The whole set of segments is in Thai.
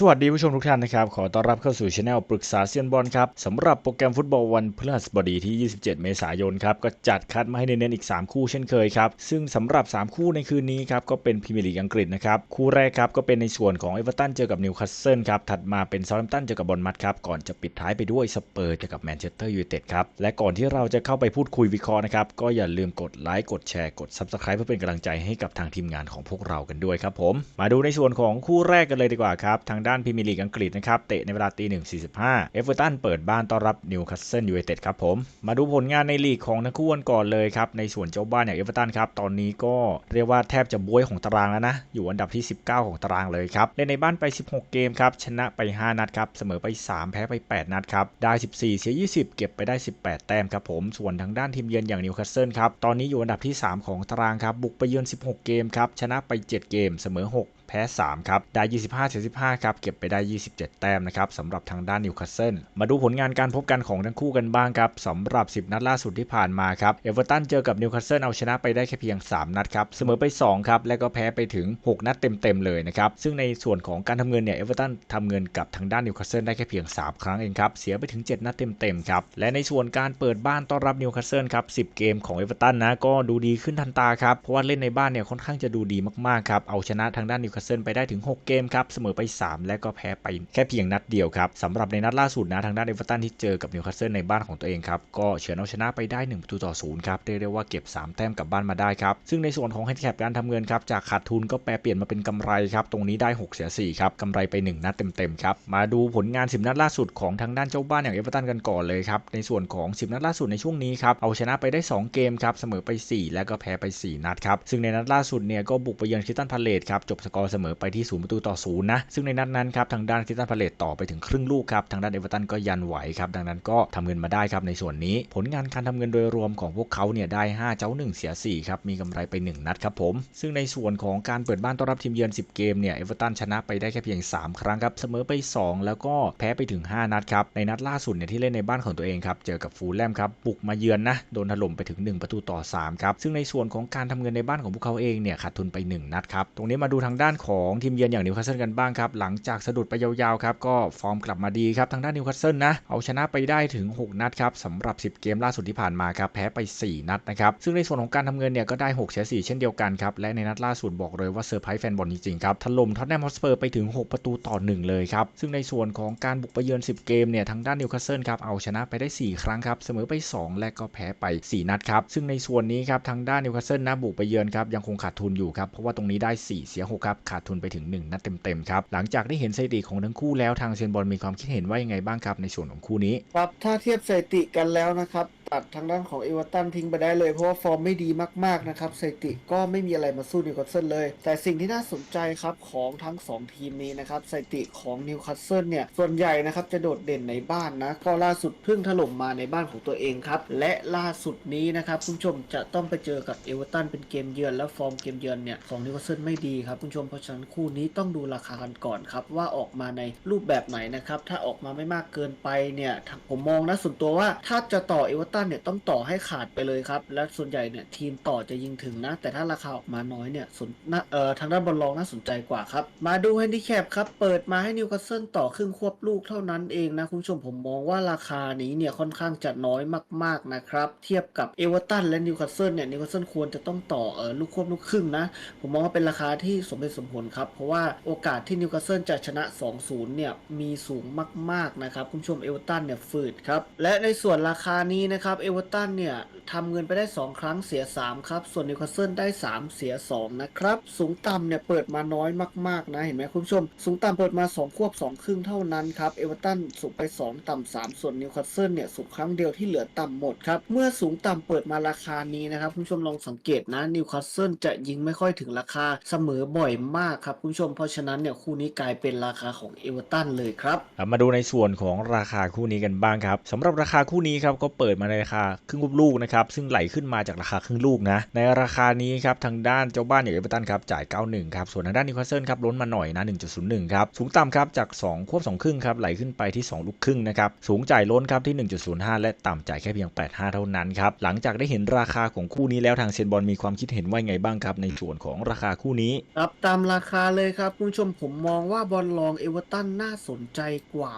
สวัสดีผู้ชมทุกท่านนะครับ ขอต้อนรับเข้าสู่ช anel ปรึกษาเซียนบอลครับสำหรับโปรแกรมฟุตบอลวันพฤหัสบดีที่ 27 เมษายนครับ ก็จัดคัดมาให้เน้นๆอีก 3 คู่เช่นเคยครับ ซึ่งสำหรับ 3 คู่ในคืนนี้ครับ ก็เป็นพรีเมียร์ลีกอังกฤษนะครับ คู่แรกครับ ก็เป็นในส่วนของเอเวอร์ตันเจอกับนิวคาสเซิลครับ ถัดมาเป็นเซาท์แฮมป์ตันเจอกับบอลมัดครับ ก่อนจะปิดท้ายไปด้วยสเปอร์เจอกับแมนเชสเตอร์ยูไนเต็ดครับ และก่อนที่เราจะเข้าไปพูดคุยวิเคราะห์นะครับ ก็อย่าลืมกดไลค์ กดแชร์ กด Subscribe เพื่อเป็นกำลังใจให้กับทางทีมงานของพวกเรากันด้วยครับผมมาดูในส่วนของคู่แรกกันเลยดีกว่าครับทางด้านพรีเมียร์ลีกอังกฤษนะครับเตะในเวลาตีหนึ่งสี่สิบห้าเอฟเวอร์ตันเปิดบ้านต้อนรับนิวคาสเซิลยูไนเต็ดครับผมมาดูผลงานในลีกของทั้งคู่กันก่อนเลยครับในส่วนเจ้าบ้านอย่างเอฟเวอร์ตันครับตอนนี้ก็เรียกว่าแทบจะบวยของตารางแล้วนะอยู่อันดับที่ 19 ของตารางเลยครับเล่นในบ้านไป 16 เกมครับชนะไป 5 นัดครับเสมอไป 3 แพ้ไป 8 นัดครับได้ 14 เสีย 20 เก็บไปได้ 18 แต้มครับผมส่วนทางด้านทีมเยือนอย่างนิวคาสเซิลครับตอนนี้อยู่อันดับที่ 3 ของตารางครับบุกไปเยือน 16 เกมครับชนะไป 7 เกมเสมอ 6 แพ้ 3 ครับ ได้ 25เสีย15 ครับ เก็บไปได้ 27 แต้มนะครับสำหรับทางด้านนิวคาสเซิล มาดูผลงานการพบกันของทั้งคู่กันบ้างครับสำหรับ 10 นัดล่าสุดที่ผ่านมาครับ เอเวอร์ตันเจอกับนิวคาสเซิลเอาชนะไปได้แค่เพียง 3 นัดครับ เสมอไป 2 ครับ และก็แพ้ไปถึง 6 นัดเต็มๆเลยนะครับ ซึ่งในส่วนของการทำเงินเนี่ย เอเวอร์ตันทำเงินกับทางด้านนิวคาสเซิลได้แค่เพียง 3 ครั้งเองครับ เสียไปถึง 7 นัดเต็มๆครับ และในส่วนการเปิดบ้านต้อนรับนิวคาสเซิลครับ 10 เกมของเอเวอร์ตันนะ ก็ดูดีขึ้นทันตาครับ เพราะว่าเล่นในบ้านเนี่ยค่อนข้างจะดูดีมากๆครับ เอาชนะทางด้านนิวคาสเซิลไปได้ถึง 6 เกมครับ เสมอไป 3 และก็แพ้ไปแค่เพียงนัดเดียวครับสำหรับในนัดล่าสุดนะทางด้านเอเวอร์ตันที่เจอกับนิวคาสเซิลในบ้านของตัวเองครับก็เฉือนเอาชนะไปได้1ประตูต่อ0ครับเรียกได้ว่าเก็บ 3 แต้มกลับบ้านมาได้ครับซึ่งในส่วนของแฮนดิแคปการทำเงินครับจากขาดทุนก็แปลเปลี่ยนมาเป็นกำไรครับตรงนี้ได้ 6 เสีย4ครับกำไรไป 1 นัดเต็มๆครับมาดูผลงาน 10 นัดล่าสุดของทางด้านเจ้าบ้านอย่างเอเวอร์ตันกันก่อนเลยครับในส่วนของ 10 นัดล่าสุดในช่วงนี้ครับเอาชนะไปได้ 2 เกมครับเสมอไป 4 แล้วก็แพ้ไป 4 นัดครับซึ่งในนัดล่าสุดเนี่ยก็บุกไปเยือนคริสตันพาเลตครับจบสกอร์เสมอไปที่ 0 ประตูต่อ 0 นะ ซึ่งในนัดนั้นครับทางด้านคิสตันพาเลตต่อไปถึงครึ่งลูกครับ ทางด้านเอเวอร์ตันก็ยันไหวครับ ดังนั้นก็ทำเงินมาได้ครับในส่วนนี้ ผลงานการทำเงินโดยรวมของพวกเขาเนี่ยได้ 5 เจ้า 1 เสีย 4 ครับ มีกำไรไป 1 นัดครับผม ซึ่งในส่วนของการเปิดบ้านต้อนรับทีมเยือน 10 เกมเนี่ยเอเวอร์ตันชนะไปได้แค่เพียง 3 ครั้งครับ เสมอไป 2 แล้วก็แพ้ไปถึง 5 นัดครับ ในนัดล่าสุดเนี่ยที่เล่นในบ้านของตัวเองครับ เจอกับฟูลแลมครับ บุกมาเยือนนะ โดนถล่มไปถึง 1 ประตูต่อ 3 ครับ ซึ่งในส่วนของการทำเงินในบ้านของพวกเขาเองเนี่ยขาดทุนไป 1 นัดครับ ตรงนี้มาดูทางด้านของทีมเยือนอย่างนิวคาสเซิลกันบ้างครับ หลังจากสะดุดไปยาวๆครับก็ฟอร์มกลับมาดีครับทางด้านนิวคาสเซิลนะ เอาชนะไปได้ถึง 6 นัดครับสำหรับ 10 เกมล่าสุดที่ผ่านมาครับแพ้ไป 4 นัดนะครับ ซึ่งในส่วนของการทำเงินเนี่ยก็ได้6เสีย4เช่นเดียวกันครับ และในนัดล่าสุดบอกเลยว่าเซอร์ไพรส์แฟนบอลจริงๆครับถล่มท็อตแนมฮอสเปอร์ไปถึง 6 ประตูต่อ 1 เลยครับซึ่งในส่วนของการบุกไปเยือน 10 เกมเนี่ยทางด้านนิวคาสเซิลครับเอาชนะไปได้ 4 ครั้งครับเสมอไป 2 และก็แพ้ไป 4 นัดครับซึ่งในส่วนนี้ครับทางด้านนิวคาสเซิลนะบุกไปเยือนครับยังคงขาดทุนอยู่ครับเพราะว่าตรงนี้ได้ 4 เสีย6ครับขาดทุนไปถึง 1 นัดเต็มๆครับหลังจากได้เห็นสถิติของทั้งคู่แล้วทางเซียนบอลมีความคิดเห็นว่ายังไงบ้างครับในส่วนของคู่นี้ครับถ้าเทียบสถิติกันแล้วนะครับตัดทางด้านของเอเวอร์ตันทิ้งไปได้เลยเพราะว่าฟอร์มไม่ดีมากๆนะครับสถิติก็ไม่มีอะไรมาสู้นิวคาสเซิลเลย แต่สิ่งที่น่าสนใจครับของทั้ง 2 ทีมนี้นะครับสถิติของนิวคาสเซิลเนี่ยส่วนใหญ่นะครับจะโดดเด่นในบ้านนะก็ล่าสุดเพิ่งถล่มมาในบ้านของตัวเองครับและล่าสุดนี้นะครับคุณผู้ชมจะต้องไปเจอกับเอเวอร์ตันเป็นเกมเยือนและฟอร์มเกมเยือนเนี่ยของนิวคาสเซิลไม่ดีครับคุณผู้ชมเพราะฉะนั้นคู่นี้ต้องดูราคากันก่อนครับว่าออกมาในรูปแบบไหนนะครับถ้าออกมาไม่มากเกินไปเนี่ยผมมองนะส่วนตัวว่าถ้าจะต่อเอเวอร์ตันเนี่ยต้องต่อให้ขาดไปเลยครับและส่วนใหญ่เนี่ยทีมต่อจะยิงถึงนะ แต่ถ้าราคาออกมาน้อยเนี่ยสนน่าเอ่อทางด้านบอลลองน่าสนใจกว่าครับมาดูแฮนดิแคปครับเปิดมาให้นิวคาสเซิลต่อครึ่งควบลูกเท่านั้นเองนะคุณผู้ชมผมมองว่าราคานี้เนี่ยค่อนข้างจะน้อยมากๆนะครับเทียบกับเอเวอร์ตันและนิวคาสเซิลเนี่ยนิวคาสเซิลควรจะต้องต่อเอ่อลูกควบลูกครึ่งนะผมมองว่าเป็นราคาที่สมเหตุสมผลครับ เพราะว่าโอกาสที่นิวคาสเซิลจะชนะ 2-0 เนี่ย มีสูงมาก ๆ นะครับ คุณผู้ชมเอเวอร์ตันเนี่ยฝืดครับ และในส่วนราคานี้นะครับเอเวอร์ตันเนี่ยทำเงินไปได้ 2 ครั้งเสีย 3 ครับ ส่วนนิวคาสเซิลได้ 3 เสีย 2 นะครับ สูงต่ำเนี่ยเปิดมาน้อยมาก ๆ นะ เห็นไหมคุณผู้ชม สูงต่ำเปิดมา 2 ควบ 2 ครึ่งเท่านั้นครับเอเวอร์ตันสูงไป 2 ต่ำ3ส่วนนิวคาสเซิลเนี่ยสูงครั้งเดียวที่เหลือต่ำหมดครับเมื่อสูงต่ำเปิดมาราคานี้นะครับคุณผู้ชมลองสังเกตนะนิวคาสเซิลจะยิงไม่ค่อยถึงราคาเสมอบ่อยมากครับคุณผู้ชมเพราะฉะนั้นเนี่ยคู่นี้กลายเป็นราคาของเอเวอร์ตันเลยครับครับมาดูในส่วนของราคาคู่นี้กันบ้างครับสำหรับราคาคู่นี้ครับก็เปิดมาในราคาครึ่งลูกๆนะครับซึ่งไหลขึ้นมาจากราคาครึ่งลูกนะในราคานี้ครับทางด้านเจ้าบ้านอย่างเอเวอร์ตันครับจ่าย 91 ครับส่วนทางด้านนิวคาสเซิลครับล้นมาหน่อยนะ 1.01 ครับสูงต่ำครับจาก 2 ควบ 2 ครึ่งครับไหลขึ้นไปที่ 2 ลูกครึ่งนะครับสูงจ่ายล้นครับที่ 1.05 และต่ำจ่ายแค่เพียง 85 เท่านั้นครับหลังจากได้เห็นราคาของคู่นี้แล้วทางเซียนบอลมีความคิดเห็นว่าไงบ้างครับในส่วนของราคาคู่นี้ครับตามามราคาเลยครับคุณผู้ชมผมมองว่าบอลลองเอเวอร์ตันน่าสนใจกว่า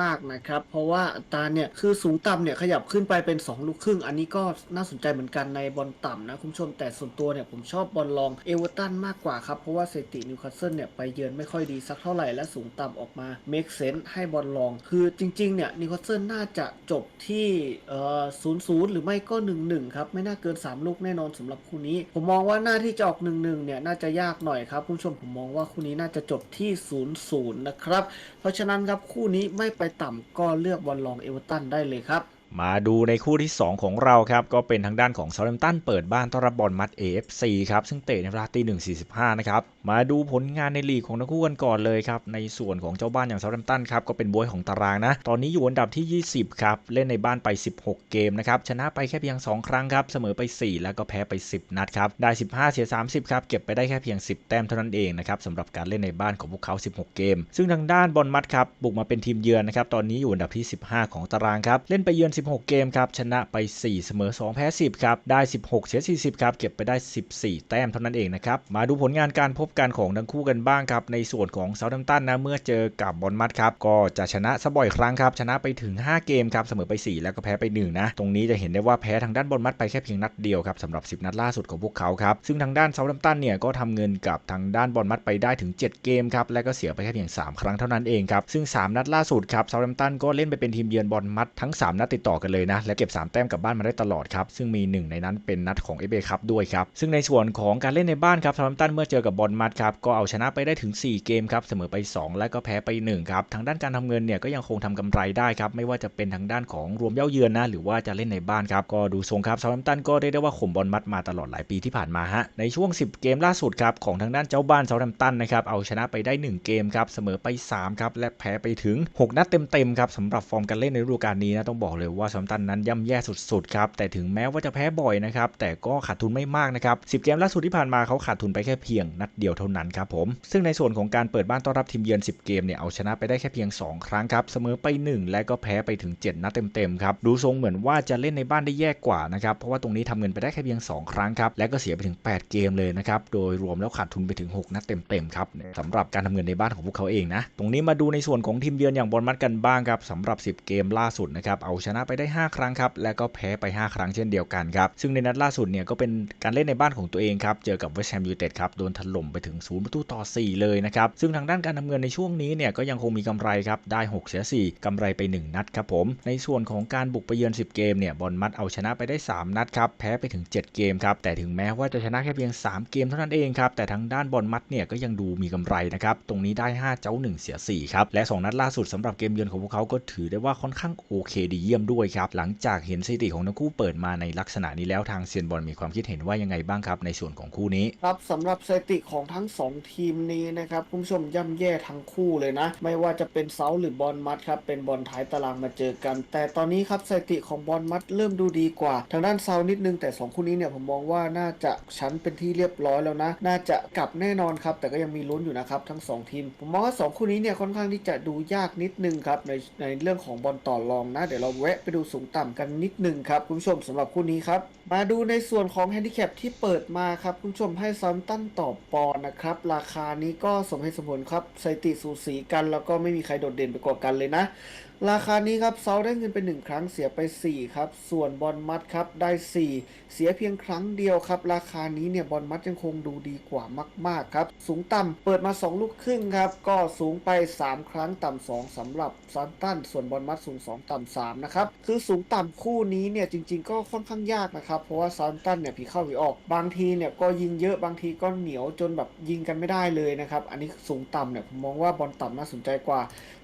มาก ๆนะครับ เพราะว่าอัตราเนี่ยคือสูงต่ำเนี่ยขยับขึ้นไปเป็น 2 ลูกครึ่ง อันนี้ก็น่าสนใจเหมือนกันในบอลต่ำนะคุณผู้ชมแต่ส่วนตัวเนี่ยผมชอบบอลลองเอเวอร์ตันมากกว่าครับ เพราะว่าสถิตินิวคาสเซิลเนี่ยไปเยือนไม่ค่อยดีสักเท่าไหร่และสูงต่ำออกมา make sense ให้บอลลอง คือจริงๆเนี่ยนิวคาสเซิลน่าจะจบที่เอ่อศูนย์ศูนย์หรือไม่ก็หนึ่งหนึ่งครับไม่น่าเกิน 3 ลูกแน่นอนสำหรับคู่นี้ ผมมองว่าหน้าที่จะออกหนึ่งหนึ่งเนี่ยน่าจะยากหน่อยครับคุณผู้ชมผมมองว่าคู่นี้น่าจะจบที่ศูนย์ศูนย์นะครับ เพราะฉะนั้นครับคู่นี้ไม่ไปต่ำก็เลือกบอลลองเอเวอร์ตันได้เลยครับ มาดูในคู่ที่ 2 ของเราครับ ก็เป็นทางด้านของเซาท์แฮมป์ตันเปิดบ้านต้อนรับบอลมัด AFC ครับ ซึ่งเตะในเวลาตีหนึ่งสี่สิบห้านะครับ มาดูผลงานในลีกของทั้งคู่กันก่อนเลยครับ ในส่วนของเจ้าบ้านอย่างเซาท์แฮมป์ตันครับ ก็เป็นบวยของตารางนะ ตอนนี้อยู่อันดับที่ 20 ครับ เล่นในบ้านไป 16 เกมนะครับ ชนะไปแค่เพียง 2 ครั้งครับ เสมอไป 4 แล้วก็แพ้ไป 10 นัดครับ ได้ 15 เสีย 30 ครับ เก็บไปได้แค่เพียง 10 แต้มเท่านั้นเองนะครับสำหรับการเล่นในบ้านของพวกเขา 16 เกม ซึ่งทางด้านบอลมัดครับบุกมาเป็นทีมเยือนนะครับตอนนี้อยู่อันดับที่ 15 ของตารางครับเล่นไปเยือน16 เกมครับ ชนะไป 4 เสมอ 2 แพ้ 10 ครับ ได้ 16 เสีย 40 ครับ เก็บไปได้ 14 แต้มเท่านั้นเองนะครับ มาดูผลงานการพบกันของทั้งคู่กันบ้างครับ ในส่วนของเซาท์แฮมตันนะ เมื่อเจอกับบอลมัดครับ ก็จะชนะซะบ่อยครั้งครับ ชนะไปถึง 5 เกมครับ เสมอไป 4 แล้วก็แพ้ไป 1 นะ ตรงนี้จะเห็นได้ว่าแพ้ทางด้านบอลมัดไปแค่เพียงนัดเดียวครับสำหรับ 10 นัดล่าสุดของพวกเขาครับ ซึ่งทางด้านเซาท์แฮมตันเนี่ยก็ทำเงินกับทางด้านบอลมัดไปได้ถึง 7 เกมครับและก็เสียไปแค่เพียง 3 ครั้งเท่านั้นเองครับซึ่ง 3 นัดล่าสุดครับเซาท์แฮมตันก็เล่นไปเป็นทีมเยือนบอลมัดทั้ง 3 นัดติดต่อกันเลยนะ และเก็บ 3 แต้มกลับบ้านมาได้ตลอดครับ ซึ่งมีหนึ่งในนั้นเป็นนัดของเอเบคัพด้วยครับ ซึ่งในส่วนของการเล่นในบ้านครับเซาท์แฮมตันเมื่อเจอกับบอลมัดครับ ก็เอาชนะไปได้ถึง 4 เกมครับ เสมอไป 2 และก็แพ้ไป 1 ครับ ทางด้านการทำเงินเนี่ยก็ยังคงทำกำไรได้ครับ ไม่ว่าจะเป็นทางด้านของรวมเย้าเยือนนะ หรือว่าจะเล่นในบ้านครับ ก็ดูทรงครับเซาท์แฮมตันก็ได้ได้ว่าข่มบอลมัดมาตลอดหลายปีที่ผ่านมาฮะ ในช่วง 10 เกมล่าสุดครับของทางด้านเจ้าบ้านเซาท์แฮมตันนะครับ เอาชนะไปได้ 1 เกมครับ เสมอไป 3 ครับ และแพ้ไปถึง 6 นัดเต็มๆครับสำหรับฟอร์มการเล่นในฤดูกาลนี้นะต้องบอกเลยว่าเซาท์แฮมตันนั้นย่ำแย่สุดๆครับแต่ถึงแม้ว่าจะแพ้บ่อยนะครับแต่ก็ขาดทุนไม่มากนะครับ10 เกมล่าสุดที่ผ่านมาเขาขาดทุนไปแค่เพียงนัดเดียวเท่านั้นครับผมซึ่งในส่วนของการเปิดบ้านต้อนรับทีมเยือน 10 เกมเนี่ยเอาชนะไปได้แค่เพียง 2 ครั้งครับเสมอไป 1 และก็แพ้ไปถึง 7 นัดเต็มๆครับดูทรงเหมือนว่าจะเล่นในบ้านได้แย่กว่านะครับเพราะว่าตรงนี้ทำเงินไปได้แค่เพียง 2 ครั้งครับและก็เสียไปถึง 8 เกมเลยนะครับโดยรวมแล้วขาดทุนไปถึง 6 นัดเต็มๆครับสำหรับการทำเงินในบ้านของพวกเขาเองนะตรงนี้มาดูในส่วนของทีมเยือนอย่างบอลมัดกันบ้างครับสำหรับ 10 เกมล่าสุดนะครับเอาชนะไปได้ 5 ครั้งครับ และก็แพ้ไป 5 ครั้งเช่นเดียวกันครับ ซึ่งในนัดล่าสุดเนี่ยก็เป็นการเล่นในบ้านของตัวเองครับ เจอกับเวสต์แฮมยูไนเต็ดครับ โดนถล่มไปถึง 0 ประตูต่อ 4 เลยนะครับ ซึ่งทางด้านการทำเงินในช่วงนี้เนี่ยก็ยังคงมีกำไรครับ ได้ 6 เสีย 4กำไรไป 1 นัดครับผม ในส่วนของการบุกไปเยือน 10 เกมเนี่ย บอลมัดเอาชนะไปได้ 3 นัดครับ แพ้ไปถึง 7 เกมครับ แต่ถึงแม้ว่าจะชนะแค่เพียง 3 เกมเท่านั้นเองครับ แต่ทางด้านบอลมัดเนี่ยก็ยังดูมีกำไรนะครับ ตรงนี้ได้ 5 เจ้า 1 เสีย 4 ครับ และ 2 นัดล่าสุดสำหรับเกมเยือนของพวกเขาก็ถือได้ว่าค่อนข้างโอเคดีเยี่ยมด้วยครับหลังจากเห็นสถิติของทั้งคู่เปิดมาในลักษณะนี้แล้วทางเซียนบอลมีความคิดเห็นว่ายังไงบ้างครับในส่วนของคู่นี้ครับสำหรับสถิติของทั้ง 2 ทีมนี้นะครับคุณผู้ชมย่ำแย่ทั้งคู่เลยนะ ไม่ว่าจะเป็นเซาหรือบอลมัดครับเป็นบอลท้ายตารางมาเจอกัน แต่ตอนนี้ครับสถิติของบอลมัดเริ่มดูดีกว่า ทางด้านเซานิดนึงแต่ 2 คู่นี้เนี่ยผมมองว่าน่าจะชั้นเป็นที่เรียบร้อยแล้วนะ น่าจะกลับแน่นอนครับแต่ก็ยังมีลุ้นอยู่นะครับทั้ง 2 ทีม ผมมองว่า 2 คู่นี้เนี่ยค่อนข้างที่จะดูยากนิดนึงครับในในเรื่องของบอลต่อรองนะเดี๋ยวเราแวะไปดูสูงต่ำกันนิดหนึ่งครับ คุณผู้ชมสำหรับคู่นี้ครับ มาดูในส่วนของแฮนดิแคปที่เปิดมาครับ คุณผู้ชมให้ซัมตันต่อปอนนะครับ ราคานี้ก็สมเหตุสมผลครับสถิติสูสีกัน แล้วก็ไม่มีใครโดดเด่นไปกว่ากันเลยนะ ราคานี้ครับเซาได้เงินไป 1 ครั้งเสียไป 4 ครับ ส่วนบอลมัดครับได้ 4 เสียเพียงครั้งเดียวครับ ราคานี้เนี่ยบอลมัดยังคงดูดีกว่ามาก ๆ ครับ สูงต่ำเปิดมา 2 ลูกครึ่งครับ ก็สูงไป 3 ครั้งต่ำ2สำหรับซันตันส่วนบอลมัดสูง 2 ต่ำ3นะครับ คือสูงต่ำคู่นี้เนี่ยจริง ๆ ก็ค่อนข้างยากนะครับ เพราะว่าซันตันเนี่ยผีเข้าผีออก บางทีเนี่ยก็ยิงเยอะบางทีก็เหนียวจนแบบยิงกันไม่ได้เลยนะครับอันนี้สูงต่ำเนี่ยผมมองว่าบอลต่ำน่าสนใจกว่า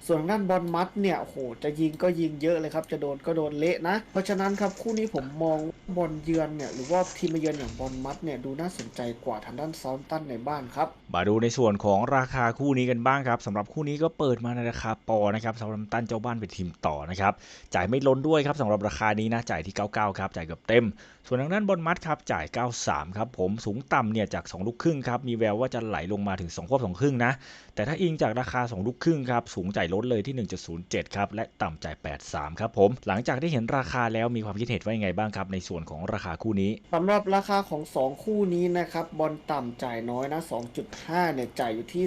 ส่วนทางด้านบอลมัดเนี่ยโอ้โหจะยิงก็ยิงเยอะเลยครับ จะโดนก็โดนเละนะ เพราะฉะนั้นครับคู่นี้ผมมองบอลเยือนเนี่ยหรือว่าทีมเยือนอย่างบอลมัดเนี่ยดูน่าสนใจกว่าทางด้านซาวตันในบ้านครับ มาดูในส่วนของราคาคู่นี้กันบ้างครับสำหรับคู่นี้ก็เปิดมาในราคาปอนะครับซาท์แฮมตันเจ้าบ้านเป็นทีมต่อนะครับจ่ายไม่ล้นด้วยครับสำหรับราคานี้นะจ่ายที่ 99 ครับจ่ายเกือบเต็ม ส่วนทางด้านบนมัดครับจ่าย 93 ครับผมสูงต่ำเนี่ยจาก 2 ลูกครึ่งครับมีแววว่าจะไหลลงมาถึง 2 ควบ2ครึ่งนะ แต่ถ้าอิงจากราคา 2 ลูกครึ่งครับสูงจ่ายลดเลยที่ 1.07 ครับ และต่ำจ่าย 83 ครับผมหลังจากที่เห็นราคาแล้วมีความคิดเห็นว่ายังไงบ้างครับ ในส่วนของราคาคู่นี้สำหรับราคาของ 2 คู่นี้นะครับบอลต่ำจ่ายน้อยนะ 2.5 เนี่ยจ่ายอยู่ที่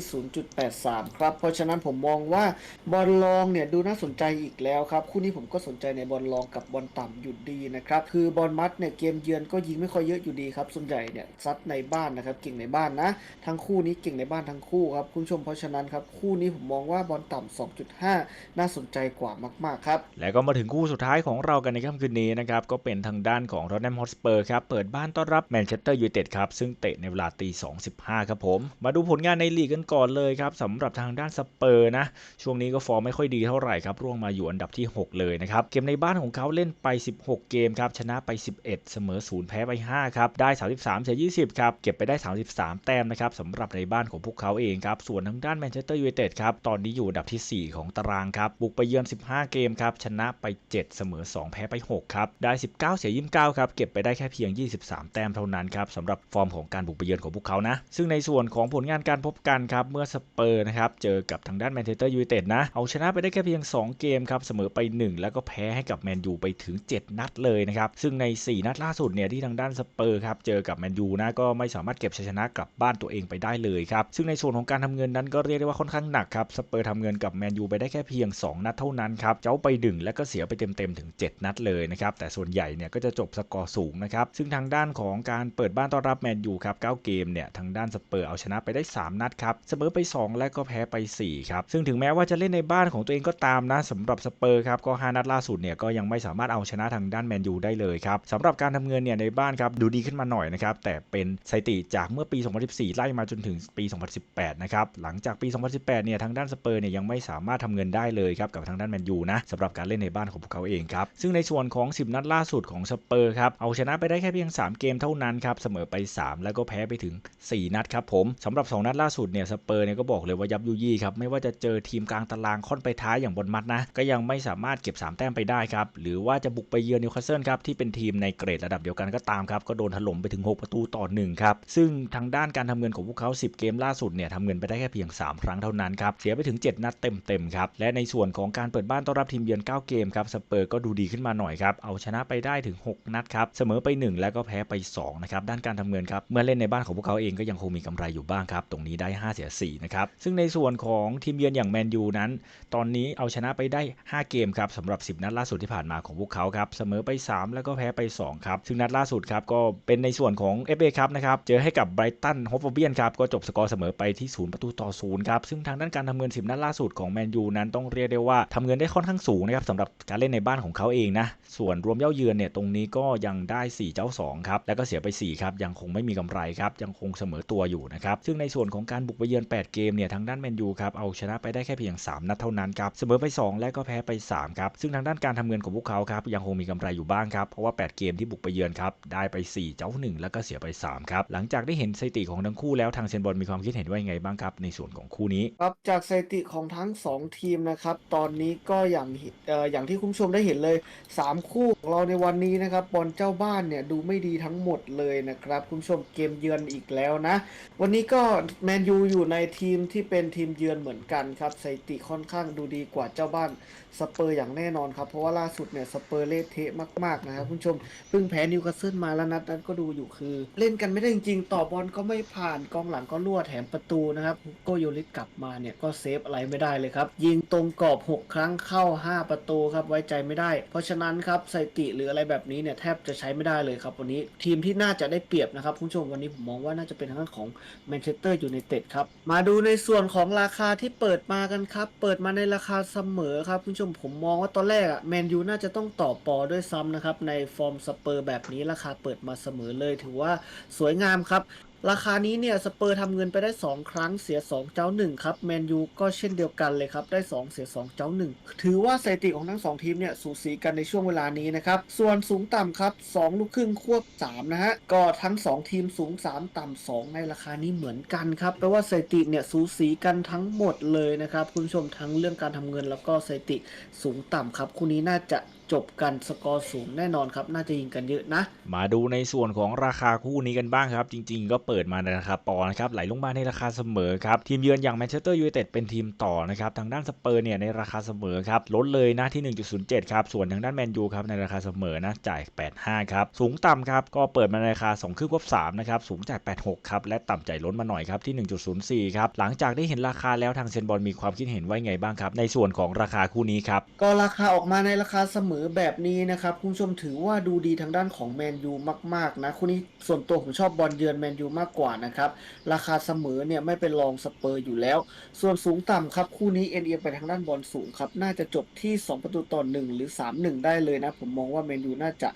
0.83 ครับเพราะฉะนั้นผมมองว่าบอลลองเนี่ยดูน่าสนใจอีกแล้วครับคู่นี้ผมก็สนใจในบอลลองกับบอลต่ำอยู่ดีนะครับคือบอลมัดเนี่ยเกมเยือนก็ยิงไม่ค่อยเยอะอยู่ดีครับ ส่วนใหญ่เนี่ยซัดในบ้านนะครับ เก่งในบ้านนะ ทั้งคู่นี้เก่งในบ้านทั้งคู่ครับคุณผู้ชมเพราะฉะนั้นครับคู่นี้ผมมองว่าบอลต่ำ2.5 น่าสนใจกว่ามากๆครับ แล้วก็มาถึงคู่สุดท้ายของเรากันในค่ำคืนนี้นะครับก็เป็นทางด้านของ r o t แนมฮอสเปอร์ครับเปิดบ้านต้อนรับแมนเชสเตอร์ยูไนเต็ดครับซึ่งเตะในเวลาตี2.15ครับผมมาดูผลงานในลีกกันก่อนเลยครับสำหรับทางด้านสเปอร์นะช่วงนี้ก็ฟอร์มไม่ค่อยดีเท่าไหร่ครับร่วงมาอยู่อันดับที่ 6 เลยนะครับเกมในบ้านของเขาเล่นไป 16 เกมครับชนะไป 11 เสเสมอ0แพ้ไป 5 ครับ ได้ 33เสีย20 ครับ เก็บไปได้ 33 แต้มนะครับสำหรับในบ้านของพวกเขาเองครับ ส่วนทางด้านแมนเชสเตอร์ยูไนเต็ดครับ ตอนนี้อยู่ดับทีสี่ 4 ของตารางครับ บุกไปเยือน 15 เกมครับ ชนะไป 7 เสมอ 2 แพ้ไป 6 ครับ ได้ 19 เสีย 29 ครับ เก็บไปได้แค่เพียง 23 แต้มเท่านั้นครับสำหรับฟอร์มของการบุกไปเยือนของพวกเขานะ ซึ่งในส่วนของผลงานการพบกันครับ เมื่อสเปอร์นะครับ เจอกับทางด้านแมนเชสเตอร์ยูไนเต็ดนะ เอาชนะไปได้แค่เพียง 2 เกมครับ เสมอไป 1 แล้วก็แพ้ให้กับแมนยูไปถึง 7 นัดเลยนะครับ ซึ่งใน 4 นัดล่าสุดเนี่ยที่ทางด้านสเปอร์ครับเจอกับแมนยูนะก็ไม่สามารถเก็บชัยชนะกลับบ้านตัวเองไปได้เลยครับซึ่งในส่วนของการทำเงินนั้นก็เรียกได้ว่าค่อนข้างหนักครับสเปอร์ทำเงินกับแมนยูไปได้แค่เพียง 2 นัดเท่านั้นครับเจ้าไปดึงแล้วก็เสียไปเต็มๆถึง 7 นัดเลยนะครับแต่ส่วนใหญ่เนี่ยก็จะจบสกอร์สูงนะครับซึ่งทางด้านของการเปิดบ้านต้อนรับแมนยูครับ9เกมเนี่ยทางด้านสเปอร์เอาชนะไปได้ 3 นัดครับเสมอไป 2 และก็แพ้ไป4ครับซึ่งถึงแม้ว่าจะเล่นในบ้านของตัวเองก็ตามนะสำหรับสเปอร์ครับก็5นัดล่าสุดเนี่ยก็ยังไม่สามารถเอาชนะทางด้านแมนยูได้เลยครับสำหรับการทำเงินเนี่ยในบ้านครับดูดีขึ้นมาหน่อยนะครับแต่เป็นสถิติจากเมื่อปี 2014 ไล่มาจนถึงปี 2018 นะครับหลังจากปี 2018 เนี่ยทางด้านสเปอร์เนี่ยยังไม่สามารถทำเงินได้เลยครับกับทางด้านแมนยูนะสำหรับการเล่นในบ้านของพวกเขาเองครับซึ่งในส่วนของ 10 นัดล่าสุดของสเปอร์ครับเอาชนะไปได้แค่เพียง 3 เกมเท่านั้นครับเสมอไป 3 แล้วก็แพ้ไปถึง 4 นัดครับผมสำหรับ 2 นัดล่าสุดเนี่ยสเปอร์เนี่ยก็บอกเลยว่ายับยุยี่ครับไม่ว่าจะเจอทีมกลางตารางค่อนไปท้ายอย่างบนมัดนะก็ยังไม่สามารถเก็บ 3 แต้มไปได้ครับหรือว่าจะบุกไปเยือนนิวคาสเซิลครับที่เป็นทีมในเกรดระดับเดียวกันก็ตามครับก็โดนถล่มไปถึง 6 ประตูต่อ1ครับซึ่งทางด้านการทำเงินของพวกเขา 10 เกมล่าสุดเนี่ยทำเงินไปได้แค่เพียง 3 ครั้งเท่านั้นครับเสียไปถึง 7 นัดเต็มๆครับและในส่วนของการเปิดบ้านต้อนรับทีมเยือน 9 เกมครับสเปอร์ก็ดูดีขึ้นมาหน่อยครับเอาชนะไปได้ถึง 6 นัดครับเสมอไป 1 แล้วก็แพ้ไป2นะครับด้านการทำเงินครับเมื่อเล่นในบ้านของพวกเขาเองก็ยังคงมีกำไรอยู่บ้างครับตรงนี้ได้ 5 เสีย4นะครับซึ่งในส่วนของทีมเยือนอย่างแมนยูนั้น ตอนนี้เอาชนะไปได้ 5 เกมครับสำหรับ 10 นัดล่าสุดที่ผ่านมาของพวกเขาครับเสมอไป 3 แล้วก็แพ้ไป2ครับซึ่งนัดล่าสุดครับก็เป็นในส่วนของ FA ครับนะครับเจอให้กับไบรตันโฮฟเบียนครับก็จบสกอร์เสมอไปที่0ประตูต่อ0ครับซึ่งทางด้านการทำเงิน10นัดล่าสุดของแมนยูนั้นต้องเรียกได้ว่าทำเงินได้ค่อนข้างสูงนะครับสำหรับการเล่นในบ้านของเขาเองนะส่วนรวมเย้าเยือนเนี่ยตรงนี้ก็ยังได้ 4 เจ้า2ครับแล้วก็เสียไป4ครับยังคงไม่มีกำไรครับยังคงเสมอตัวอยู่นะครับซึ่งในส่วนของการบุกไปเยือน 8 เกมเนี่ยทางด้านแมนยูครับเอาชนะไปได้แค่เพียง 3 นัดเท่านั้นครับเสมอไป 2 และก็แพ้ไป3ครับซึ่งทางด้านการทำเงินของพวกเขาครับยังคงมีกำไรอยู่บ้างครับเพราะว่า 8 เกมที่บุกไปเยือนครับ ได้ไป 4 เจ้า 1 แล้วก็เสียไป 3 ครับ หลังจากได้เห็นสถิติของทั้งคู่แล้วทางเซนบอลมีความคิดเห็นว่ายังไงบ้างครับ ในส่วนของคู่นี้ ครับจากสถิติของทั้ง 2 ทีมนะครับ ตอนนี้ก็อย่างเอ่ออย่างที่คุณผู้ชมได้เห็นเลย 3 คู่ของเราในวันนี้นะครับบอลเจ้าบ้านเนี่ยดูไม่ดีทั้งหมดเลยนะครับคุณผู้ชมเกมเยือนอีกแล้วนะ วันนี้ก็แมนยูอยู่ในทีมที่เป็นทีมเยือนเหมือนกันครับสถิติค่อนข้างดูดีกว่าเจ้าบ้าน สเปอร์อย่างแน่นอนครับ เพราะว่าล่าสุดเนี่ยสเปอร์เละเทะมากๆนะครับคุณผู้ชมเพิ่งแพ้นิวคาสเซิลมาแล้วนัดนั้นก็ดูอยู่คือ เล่นกันไม่ได้จริงๆ ต่อบอลก็ไม่ผ่านกองหลังก็รั่วแถมประตูนะครับฮุโกโยริสกลับมาเนี่ยก็เซฟอะไรไม่ได้เลยครับ ยิงตรงกรอบ 6 ครั้งเข้า 5 ประตูครับไว้ใจไม่ได้ เพราะฉะนั้นครับสถิติหรืออะไรแบบนี้เนี่ยแทบจะใช้ไม่ได้เลยครับวันนี้ทีมที่น่าจะได้เปรียบนะครับคุณผู้ชมวันนี้ผมมองว่าน่าจะเป็นทางของแมนเชสเตอร์อยูไนเต็ดครับมาดูในส่วนของราคาที่เปิดมากันครับเปิดมาในราคาเสมอครับคุณผู้ชมผมมองว่าตอนแรกอะแมนยูน่าจะต้องต่อปอด้วยซ้ำนะครับ ในฟอร์มสเปอร์แบบนี้ราคาเปิดมาเสมอเลย ถือว่าสวยงามครับ ราคานี้เนี่ยสเปอร์ทำเงินไปได้ 2 ครั้งเสีย 2 เจ้า 1 ครับแมนยูก็เช่นเดียวกันเลยครับ ได้ 2 เสีย 2 เจ้า 1 ถือว่าสถิติของทั้ง 2 ทีมเนี่ยสูสีกันในช่วงเวลานี้นะครับ ส่วนสูงต่ำครับ 2 ลูกครึ่งควบ 3 นะฮะ ก็ทั้ง 2 ทีมสูง 3 ต่ำ 2 ในราคานี้เหมือนกันครับแปลว่าสถิติเนี่ยสูสีกันทั้งหมดเลยนะครับคุณผู้ชมทั้งเรื่องการทำเงินแล้วก็สถิติสูงต่ำครับคู่นี้น่าจะ จบกันสกอร์สูงแน่นอนครับ น่าจะยิงกันเยอะนะ มาดูในส่วนของราคาคู่นี้กันบ้างครับ จริงๆ ก็เปิดมาในราคาปอนะครับไหลลงมาในราคาเสมอครับทีมเยือนอย่างแมนเชสเตอร์ยูไนเต็ดเป็นทีมต่อนะครับทางด้านสเปอร์เนี่ยในราคาเสมอครับลดเลยนะที่ 1.07 ครับ ส่วนทางด้านแมนยูครับในราคาเสมอนะจ่าย 85 ครับ สูงต่ำครับก็เปิดมาในราคา2ครึ่งลบ3นะครับสูงจ่าย86 ครับและต่ำจ่ายล้นมาหน่อยครับที่ 1.04 ครับหลังจากได้เห็นราคาแล้วทางเซนบอลมีความคิดเห็นไว้ไงบ้างครับในส่วนของราคาคู่นี้ครับก็ราคาออกมาในราคาเสมออแบบนี้นะครับ คุณผู้ชมถือว่าดูดีทางด้านของแมนยูมาก ๆ นะ คู่นี้ส่วนตัวผมชอบบอลเยือนแมนยูมากกว่านะครับ ราคาเสมอเนี่ยไม่เป็นรองสเปอร์อยู่แล้ว ส่วนสูงต่ำครับ คู่นี้เอ็นเอียงไปทางด้านบอลสูงครับ น่าจะจบที่ 2 ประตูต่อ 1 หรือ 3-1 ได้เลยนะ ผมมองว่าแมนยูน่าจะ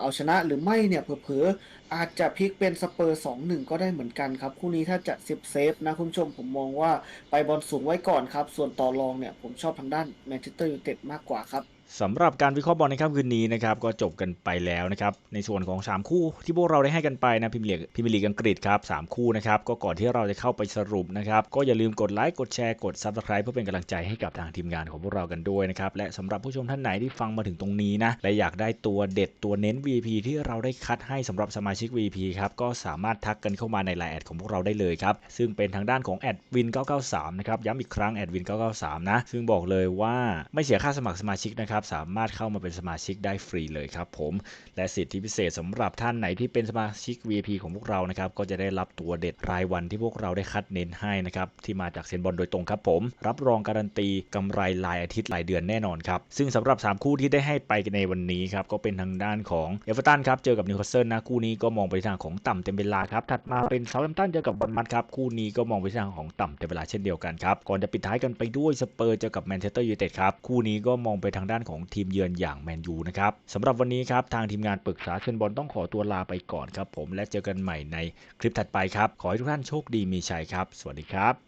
เอาชนะหรือไม่เนี่ยเผลอๆอาจจะพลิกเป็นสเปอร์ 2-1 ก็ได้เหมือนกันครับ คู่นี้ถ้าจะเซฟเซฟนะคุณผู้ชมผมมองว่าไปบอลสูงไว้ก่อนครับ ส่วนต่อรองเนี่ยผมชอบทางด้านแมนเชสเตอร์ยูไนเต็ดมากกว่าครับ สำหรับการวิเคราะห์บอลในค่ำคืนนี้นะครับก็จบกันไปแล้วนะครับในส่วนของ 3 คู่ที่พวกเราได้ให้กันไปนะพิมพ์ลีกพิมพ์ลีกอังกฤษครับสามคู่นะครับก็ก่อนที่เราจะเข้าไปสรุปนะครับก็อย่าลืมกดไลค์กดแชร์กด Subscribe เพื่อเป็นกำลังใจให้กับทางทีมงานของพวกเรากันด้วยนะครับและสำหรับผู้ชมท่านไหนที่ฟังมาถึงตรงนี้นะและอยากได้ตัวเด็ดตัวเน้น VP ที่เราได้คัดให้สำหรับสมาชิก VP ครับก็สามารถทักกันเข้ามาในไลน์แอดของพวกเราได้เลยครับซึ่งเป็นทางด้านของแอดวิน993นะครับย้ำอีกครั้งแอดวิน993นะซึ่งบอกเลยว่าไม่เสียค่าสมัครสมาชิกนะครับสามารถเข้ามาเป็นสมาชิกได้ฟรีเลยครับผมและสิทธิพิเศษสำหรับท่านไหนที่เป็นสมาชิก VIP ของพวกเรานะครับก็จะได้รับตัวเด็ดรายวันที่พวกเราได้คัดเน้นให้นะครับที่มาจากเซนบอลโดยตรงครับผม รับรองการันตีกำไรรายอาทิตย์รายเดือนแน่นอนครับซึ่งสำหรับ 3 คู่ที่ได้ให้ไปในวันนี้ครับก็เป็นทางด้านของเอเวอร์ตันครับเจอกับนิวคาสเซิลนะคู่นี้ก็มองไปทางของต่ำเต็มเวลาครับถัดมาเป็นเซาท์แฮมป์ตันเจอกับบอลมัดครับคู่นี้ก็มองไปทางของต่ำเต็มเวลาเช่นเดียวกันครับก่อนจะปิดท้ายกันไปด้วยสเปอร์เจอกับแมนเชสเตอร์ยูไนเต็ดครับคู่นี้ก็มองไปทางด้านของทีมเยือนอย่างแมนยูนะครับสำหรับวันนี้ครับทางทีมงานปรึกษาเชนบอลต้องขอตัวลาไปก่อนครับผมและเจอกันใหม่ในคลิปถัดไปครับ ขอให้ทุกท่านโชคดีมีชัยครับ สวัสดีครับ